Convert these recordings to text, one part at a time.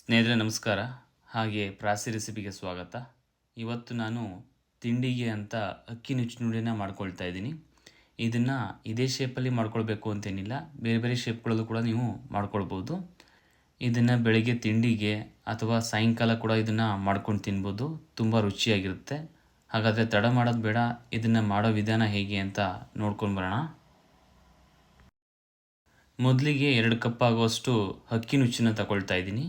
ಸ್ನೇಹಿತರೆ, ನಮಸ್ಕಾರ. ಹಾಗೆ ಪ್ರಾಸಿ ರೆಸಿಪಿಗೆ ಸ್ವಾಗತ. ಇವತ್ತು ನಾನು ತಿಂಡಿಗೆ ಅಂತ ಅಕ್ಕಿ ನುಚ್ಚಿನುಡಿನ ಮಾಡ್ಕೊಳ್ತಾ ಇದ್ದೀನಿ. ಇದನ್ನು ಇದೇ ಶೇಪಲ್ಲಿ ಮಾಡ್ಕೊಳ್ಬೇಕು ಅಂತೇನಿಲ್ಲ. ಬೇರೆ ಬೇರೆ ಶೇಪ್ಗಳಲ್ಲೂ ಕೂಡ ನೀವು ಮಾಡ್ಕೊಳ್ಬೋದು. ಇದನ್ನು ಬೆಳಗ್ಗೆ ತಿಂಡಿಗೆ ಅಥವಾ ಸಾಯಂಕಾಲ ಕೂಡ ಇದನ್ನು ಮಾಡ್ಕೊಂಡು ತಿನ್ಬೋದು. ತುಂಬ ರುಚಿಯಾಗಿರುತ್ತೆ. ಹಾಗಾದರೆ ತಡ ಮಾಡೋದು ಬೇಡ. ಇದನ್ನು ಮಾಡೋ ವಿಧಾನ ಹೇಗೆ ಅಂತ ನೋಡ್ಕೊಂಡು ಬರೋಣ. ಮೊದಲಿಗೆ ಎರಡು ಕಪ್ ಆಗುವಷ್ಟು ಅಕ್ಕಿ ನುಚ್ಚಿನ ತಗೊಳ್ತಾ ಇದ್ದೀನಿ.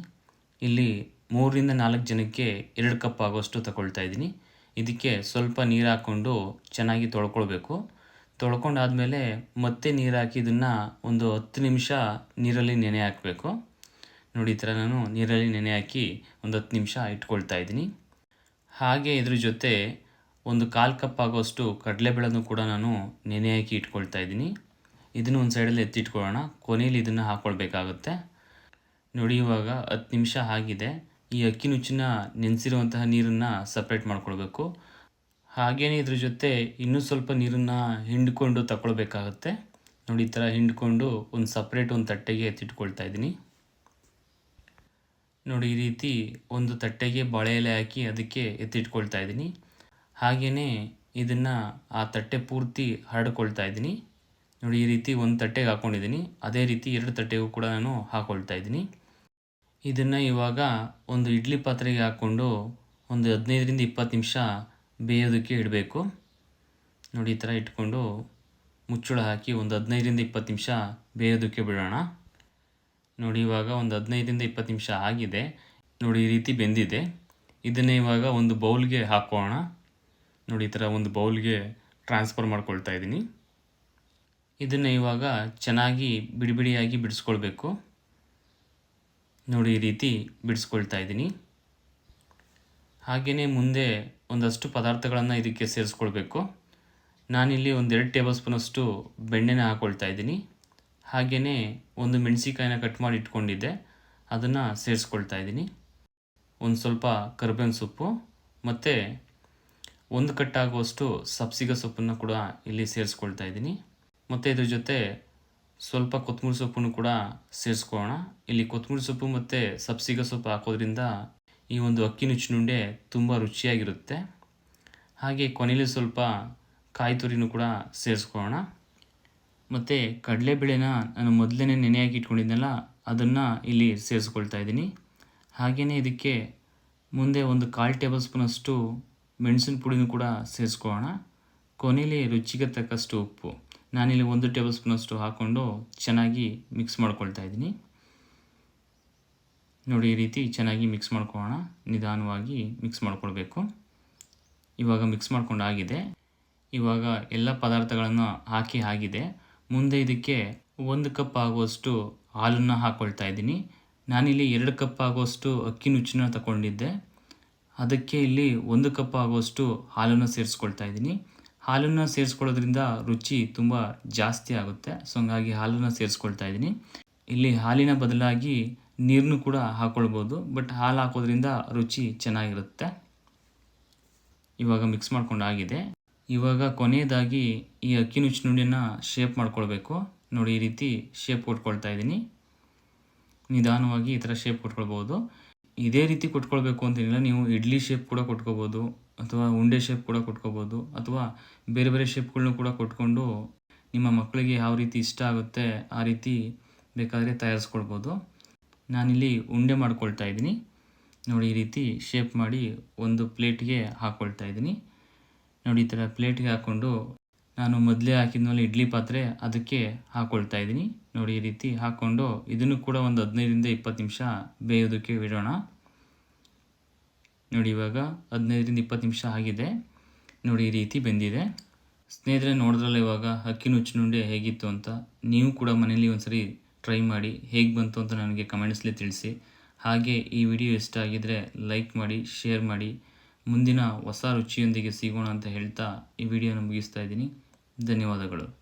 ಇಲ್ಲಿ ಮೂರರಿಂದ ನಾಲ್ಕು ಜನಕ್ಕೆ ಎರಡು ಕಪ್ ಆಗುವಷ್ಟು ತಗೊಳ್ತಾ ಇದ್ದೀನಿ. ಇದಕ್ಕೆ ಸ್ವಲ್ಪ ನೀರು ಹಾಕ್ಕೊಂಡು ಚೆನ್ನಾಗಿ ತೊಳ್ಕೊಳ್ಬೇಕು. ತೊಳ್ಕೊಂಡಾದಮೇಲೆ ಮತ್ತೆ ನೀರು ಹಾಕಿ ಇದನ್ನು ಒಂದು ಹತ್ತು ನಿಮಿಷ ನೀರಲ್ಲಿ ನೆನೆ ಹಾಕಬೇಕು. ನೋಡಿ ಈ ಥರ ನಾನು ನೀರಲ್ಲಿ ನೆನೆ ಹಾಕಿ ಒಂದು ಹತ್ತು ನಿಮಿಷ ಇಟ್ಕೊಳ್ತಾ ಇದ್ದೀನಿ. ಹಾಗೆ ಇದ್ರ ಜೊತೆ ಒಂದು ಕಾಲು ಕಪ್ ಆಗುವಷ್ಟು ಕಡಲೆಬೇಳೆನೂ ಕೂಡ ನಾನು ನೆನೆ ಹಾಕಿ ಇಟ್ಕೊಳ್ತಾ ಇದ್ದೀನಿ. ಇದನ್ನು ಒಂದು ಸೈಡಲ್ಲಿ ಎತ್ತಿಟ್ಕೊಳ್ಳೋಣ. ಕೊನೆಯಲ್ಲಿ ಇದನ್ನು ಹಾಕ್ಕೊಳ್ಬೇಕಾಗುತ್ತೆ ನೋಡಿ ಇವಾಗ ಹತ್ತು ನಿಮಿಷ ಆಗಿದೆ. ಈ ಅಕ್ಕಿ ನುಚ್ಚಿನ ನೆನೆಸಿರುವಂತಹ ನೀರನ್ನು ಸಪ್ರೇಟ್ ಮಾಡ್ಕೊಳ್ಬೇಕು. ಹಾಗೆಯೇ ಇದ್ರ ಜೊತೆ ಇನ್ನೂ ಸ್ವಲ್ಪ ನೀರನ್ನು ಹಿಂಡ್ಕೊಂಡು ತಗೊಳ್ಬೇಕಾಗತ್ತೆ ನೋಡಿ, ಈ ಥರ ಹಿಂಡ್ಕೊಂಡು ಒಂದು ಸಪ್ರೇಟ್ ಒಂದು ತಟ್ಟೆಗೆ ಎತ್ತಿಟ್ಕೊಳ್ತಾ ಇದ್ದೀನಿ. ನೋಡಿ, ಈ ರೀತಿ ಒಂದು ತಟ್ಟೆಗೆ ಬಾಳೆ ಎಲೆ ಹಾಕಿ ಅದಕ್ಕೆ ಎತ್ತಿಟ್ಕೊಳ್ತಾ ಇದ್ದೀನಿ. ಹಾಗೆಯೇ ಇದನ್ನು ಆ ತಟ್ಟೆ ಪೂರ್ತಿ ಹರಡ್ಕೊಳ್ತಾ ಇದ್ದೀನಿ. ನೋಡಿ, ಈ ರೀತಿ ಒಂದು ತಟ್ಟೆಗೆ ಹಾಕ್ಕೊಂಡಿದ್ದೀನಿ ಅದೇ ರೀತಿ ಎರಡು ತಟ್ಟೆಗೂ ಕೂಡ ನಾನು ಹಾಕ್ಕೊಳ್ತಾ ಇದ್ದೀನಿ. ಇದನ್ನು ಇವಾಗ ಒಂದು ಇಡ್ಲಿ ಪಾತ್ರೆಗೆ ಹಾಕ್ಕೊಂಡು ಒಂದು ಹದಿನೈದರಿಂದ ಇಪ್ಪತ್ತು ನಿಮಿಷ ಬೇಯೋದಕ್ಕೆ ಇಡಬೇಕು. ನೋಡಿ, ಈ ಥರ ಇಟ್ಕೊಂಡು ಮುಚ್ಚಳ ಹಾಕಿ ಒಂದು ಹದಿನೈದರಿಂದ ಇಪ್ಪತ್ತು ನಿಮಿಷ ಬೇಯೋದಕ್ಕೆ ಬಿಡೋಣ. ನೋಡಿ, ಇವಾಗ ಒಂದು ಹದಿನೈದರಿಂದ ಇಪ್ಪತ್ತು ನಿಮಿಷ ಆಗಿದೆ. ನೋಡಿ, ಈ ರೀತಿ ಬೆಂದಿದೆ. ಇದನ್ನು ಇವಾಗ ಒಂದು ಬೌಲ್ಗೆ ಹಾಕೋಣ. ನೋಡಿ, ಈ ಥರ ಒಂದು ಬೌಲ್ಗೆ ಟ್ರಾನ್ಸ್ಫರ್ ಮಾಡ್ಕೊಳ್ತಾ ಇದ್ದೀನಿ. ಇದನ್ನು ಇವಾಗ ಚೆನ್ನಾಗಿ ಬಿಡಿ ಬಿಡಿಯಾಗಿ ಬಿಡಿಸ್ಕೊಳ್ಬೇಕು. ನೋಡಿ ಈ ರೀತಿ ಬಿಡಿಸ್ಕೊಳ್ತಾ ಇದ್ದೀನಿ. ಹಾಗೆಯೇ ಮುಂದೆ ಒಂದಷ್ಟು ಪದಾರ್ಥಗಳನ್ನು ಇದಕ್ಕೆ ಸೇರಿಸ್ಕೊಳ್ಬೇಕು. ನಾನಿಲ್ಲಿ ಒಂದೆರಡು ಟೇಬಲ್ ಸ್ಪೂನಷ್ಟು ಬೆಣ್ಣೆನ ಹಾಕ್ಕೊಳ್ತಾ ಇದ್ದೀನಿ. ಹಾಗೆಯೇ ಒಂದು ಮೆಣಸಿಕಾಯಿನ ಕಟ್ ಮಾಡಿ ಇಟ್ಕೊಂಡಿದ್ದೆ. ಅದನ್ನು ಸೇರಿಸ್ಕೊಳ್ತಾ ಇದ್ದೀನಿ. ಒಂದು ಸ್ವಲ್ಪ ಕರ್ಬೇವಿನ ಸೊಪ್ಪು ಮತ್ತು ಒಂದು ಕಟ್ಟಾಗುವಷ್ಟು ಸಬ್ಸಿಗೆ ಸೊಪ್ಪನ್ನು ಕೂಡ ಇಲ್ಲಿ ಸೇರಿಸ್ಕೊಳ್ತಾ ಇದ್ದೀನಿ. ಮತ್ತು ಇದ್ರ ಜೊತೆ ಸ್ವಲ್ಪ ಕೊತ್ತಂಬರಿ ಸೊಪ್ಪನ್ನು ಕೂಡ ಸೇರಿಸ್ಕೊಳ್ಳೋಣ. ಇಲ್ಲಿ ಕೊತ್ತಂಬರಿ ಸೊಪ್ಪು ಮತ್ತು ಸಬ್ಸಿಗೆ ಸೊಪ್ಪು ಹಾಕೋದ್ರಿಂದ ಈ ಒಂದು ಅಕ್ಕಿ ನುಚ್ಚಿನುಂಡೆ ತುಂಬ ರುಚಿಯಾಗಿರುತ್ತೆ. ಹಾಗೆ ಕೊನೆಯಲ್ಲಿ ಸ್ವಲ್ಪ ಕಾಯಿ ತುರಿನೂ ಕೂಡ ಸೇರಿಸ್ಕೊಳ್ಳೋಣ. ಮತ್ತು ಕಡಲೆಬೇಳೆನ ನಾನು ಮೊದಲೇ ನೆನೆಯಾಗಿ ಇಟ್ಕೊಂಡಿದ್ದೆನಲ್ಲ ಅದನ್ನು ಇಲ್ಲಿ ಸೇರಿಸ್ಕೊಳ್ತಾ ಇದ್ದೀನಿ. ಹಾಗೆಯೇ ಇದಕ್ಕೆ ಮುಂದೆ ಒಂದು ಕಾಲು ಟೇಬಲ್ ಸ್ಪೂನಷ್ಟು ಮೆಣಸಿನ ಪುಡಿನೂ ಕೂಡ ಸೇರಿಸ್ಕೊಳ್ಳೋಣ. ಕೊನೆಯಲ್ಲಿ ರುಚಿಗೆ ತಕ್ಕಷ್ಟು ಉಪ್ಪು. ನಾನಿಲ್ಲಿ ಒಂದು ಟೇಬಲ್ ಸ್ಪೂನಷ್ಟು ಹಾಕ್ಕೊಂಡು ಚೆನ್ನಾಗಿ ಮಿಕ್ಸ್ ಮಾಡ್ಕೊಳ್ತಾ ಇದ್ದೀನಿ. ನೋಡಿ, ಈ ರೀತಿ ಚೆನ್ನಾಗಿ ಮಿಕ್ಸ್ ಮಾಡ್ಕೊಳ್ಳೋಣ. ನಿಧಾನವಾಗಿ ಮಿಕ್ಸ್ ಮಾಡ್ಕೊಳ್ಬೇಕು. ಇವಾಗ ಮಿಕ್ಸ್ ಮಾಡ್ಕೊಂಡು ಆಗಿದೆ. ಇವಾಗ ಎಲ್ಲ ಪದಾರ್ಥಗಳನ್ನು ಹಾಕಿ ಆಗಿದೆ. ಮುಂದೆ ಇದಕ್ಕೆ ಒಂದು ಕಪ್ ಆಗುವಷ್ಟು ಹಾಲನ್ನು ಹಾಕ್ಕೊಳ್ತಾ ಇದ್ದೀನಿ. ನಾನಿಲ್ಲಿ ಎರಡು ಕಪ್ ಆಗುವಷ್ಟು ಅಕ್ಕಿ ನುಚ್ಚನ್ನ ತಗೊಂಡಿದ್ದೆ. ಅದಕ್ಕೆ ಇಲ್ಲಿ ಒಂದು ಕಪ್ ಆಗುವಷ್ಟು ಹಾಲನ್ನು ಸೇರಿಸ್ಕೊಳ್ತಾ ಇದ್ದೀನಿ. ಹಾಲನ್ನು ಸೇರಿಸ್ಕೊಳ್ಳೋದ್ರಿಂದ ರುಚಿ ತುಂಬ ಜಾಸ್ತಿ ಆಗುತ್ತೆ. ಸೊ ಹಂಗಾಗಿ ಹಾಲನ್ನು ಸೇರಿಸ್ಕೊಳ್ತಾ ಇದ್ದೀನಿ. ಇಲ್ಲಿ ಹಾಲಿನ ಬದಲಾಗಿ ನೀರನ್ನು ಕೂಡ ಹಾಕ್ಕೊಳ್ಬೋದು ಬಟ್ ಹಾಲು ಹಾಕೋದ್ರಿಂದ ರುಚಿ ಚೆನ್ನಾಗಿರುತ್ತೆ. ಇವಾಗ ಮಿಕ್ಸ್ ಮಾಡ್ಕೊಂಡು ಆಗಿದೆ. ಇವಾಗ ಕೊನೆಯದಾಗಿ ಈ ಅಕ್ಕಿ ನುಚ್ಚು ನುಡಿಯನ್ನು ಶೇಪ್ ಮಾಡ್ಕೊಳ್ಬೇಕು. ನೋಡಿ, ಈ ರೀತಿ ಶೇಪ್ ಕೊಟ್ಕೊಳ್ತಾ ಇದ್ದೀನಿ. ನಿಧಾನವಾಗಿ ಈ ಥರ ಶೇಪ್ ಕೊಟ್ಕೊಳ್ಬೋದು. ಇದೇ ರೀತಿ ಕೊಟ್ಕೊಳ್ಬೇಕು ಅಂತೇನಿಲ್ಲ ನೀವು ಇಡ್ಲಿ ಶೇಪ್ ಕೂಡ ಕೊಟ್ಕೋಬೋದು, ಅಥವಾ ಉಂಡೆ ಶೇಪ್ ಕೂಡ ಕೊಟ್ಕೋಬೋದು, ಅಥವಾ ಬೇರೆ ಬೇರೆ ಶೇಪ್ಗಳನ್ನೂ ಕೂಡ ಕೊಟ್ಕೊಂಡು ನಿಮ್ಮ ಮಕ್ಕಳಿಗೆ ಯಾವ ರೀತಿ ಇಷ್ಟ ಆಗುತ್ತೆ ಆ ರೀತಿ ಬೇಕಾದರೆ ತಯಾರಿಸ್ಕೊಳ್ಬೋದು. ನಾನಿಲ್ಲಿ ಉಂಡೆ ಮಾಡ್ಕೊಳ್ತಾ ಇದ್ದೀನಿ. ನೋಡಿ, ಈ ರೀತಿ ಶೇಪ್ ಮಾಡಿ ಒಂದು ಪ್ಲೇಟ್ಗೆ ಹಾಕ್ಕೊಳ್ತಾ ಇದ್ದೀನಿ. ನೋಡಿ, ಈ ಥರ ಪ್ಲೇಟ್ಗೆ ಹಾಕ್ಕೊಂಡು ನಾನು ಮೊದಲೇ ಹಾಕಿದ್ಮೇಲೆ ಇಡ್ಲಿ ಪಾತ್ರೆ ಅದಕ್ಕೆ ಹಾಕ್ಕೊಳ್ತಾ ಇದ್ದೀನಿ. ನೋಡಿ, ಈ ರೀತಿ ಹಾಕ್ಕೊಂಡು ಇದನ್ನು ಕೂಡ ಒಂದು ಹದಿನೈದರಿಂದ ಇಪ್ಪತ್ತು ನಿಮಿಷ ಬೇಯೋದಕ್ಕೆ ಬಿಡೋಣ. ನೋಡಿ, ಇವಾಗ ಹದಿನೈದರಿಂದ ಇಪ್ಪತ್ತು ನಿಮಿಷ ಆಗಿದೆ. ನೋಡಿ, ಈ ರೀತಿ ಬೆಂದಿದೆ. ಸ್ನೇಹಿತರೆ, ನೋಡಿದ್ರಲ್ಲ ಇವಾಗ ಅಕ್ಕಿ ನುಚ್ಚಿನುಂಡೆ ಹೇಗಿತ್ತು ಅಂತ. ನೀವು ಕೂಡ ಮನೇಲಿ ಒಂದ್ಸರಿ ಟ್ರೈ ಮಾಡಿ, ಹೇಗೆ ಬಂತು ಅಂತ ನನಗೆ ಕಮೆಂಟ್ಸ್ಲಿ ತಿಳಿಸಿ. ಹಾಗೆ ಈ ವಿಡಿಯೋ ಇಷ್ಟ ಆಗಿದರೆ ಲೈಕ್ ಮಾಡಿ, ಶೇರ್ ಮಾಡಿ. ಮುಂದಿನ ಹೊಸ ರುಚಿಯೊಂದಿಗೆ ಸಿಗೋಣ ಅಂತ ಹೇಳ್ತಾ ಈ ವಿಡಿಯೋನ ಮುಗಿಸ್ತಾ ಇದ್ದೀನಿ. ಧನ್ಯವಾದಗಳು